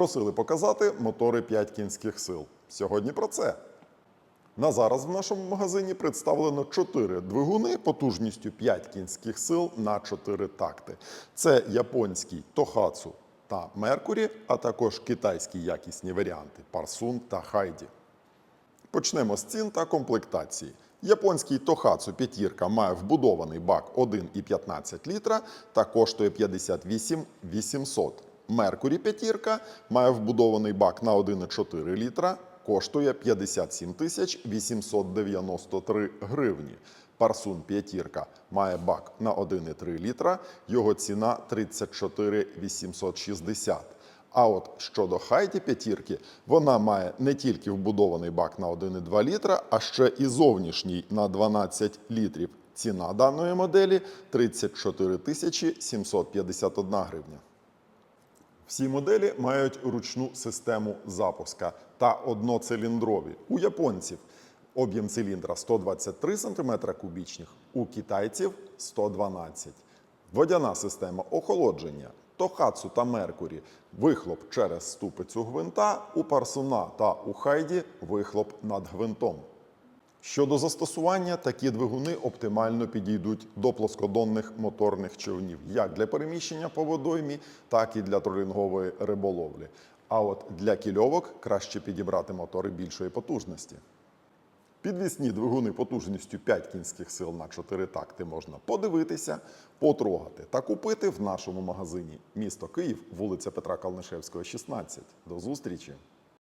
Просили показати мотори 5 кінських сил. Сьогодні про це. На зараз в нашому магазині представлено 4 двигуни потужністю 5 кінських сил на 4 такти. Це японський Tohatsu та Mercury, а також китайські якісні варіанти Parsun та Хайді. Почнемо з цін та комплектації. Японський Tohatsu п'ятірка має вбудований бак 1,15 літра та коштує 58 800. Mercury п'ятірка має вбудований бак на 1,4 літра, коштує 57 тисяч 893 гривні. Парсун п'ятірка має бак на 1,3 літра, його ціна 34 860. А от щодо Хайді п'ятірки, вона має не тільки вбудований бак на 1,2 літра, а ще і зовнішній на 12 літрів. Ціна даної моделі 34 тисячі 751 гривня. Всі моделі мають ручну систему запуска та одноциліндрові. У японців об'єм циліндра 123 см кубічних, у китайців 112 Водяна система охолодження. Тохацу та Меркурі вихлоп через ступицю гвинта, у парсуна та у хайді вихлоп над гвинтом. Щодо застосування, такі двигуни оптимально підійдуть до плоскодонних моторних човнів, як для переміщення по водоймі, так і для тролінгової риболовлі. А от для кільовок краще підібрати мотори більшої потужності. Підвісні двигуни потужністю 5 кінських сил на 4 такти можна подивитися, потрогати та купити в нашому магазині. Місто Київ, вулиця Петра Калнишевського, 16. До зустрічі!